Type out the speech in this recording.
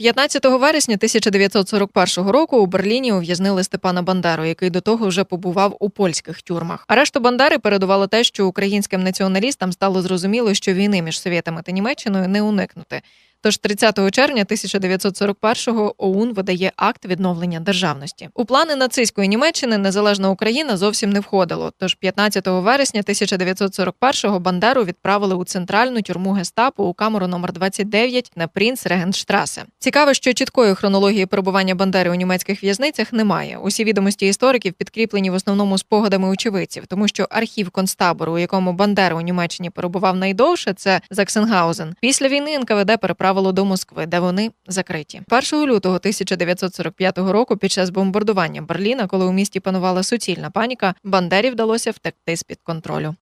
15 вересня 1941 року у Берліні ув'язнили Степана Бандеру, який до того вже побував у польських тюрмах. Арешту Бандери передувало те, що українським націоналістам стало зрозуміло, що війни між Совєтами та Німеччиною не уникнути. Тож 30 червня 1941-го ОУН видає акт відновлення державності. У плани нацистської Німеччини незалежна Україна зовсім не входило. Тож 15 вересня 1941-го Бандеру відправили у центральну тюрму гестапо у камеру номер 29 на Принц Регенштрасе. Цікаво, що чіткої хронології перебування Бандери у німецьких в'язницях немає. Усі відомості істориків підкріплені в основному спогадами очевидців, тому що архів концтабору, у якому Бандера у Німеччині перебував найдовше, це Заксенгаузен. Після війни НКВД переправило до Москви, де вони закриті. 1 лютого 1945 року, під час бомбардування Берліна, коли у місті панувала суцільна паніка, Бандері вдалося втекти з під контролю.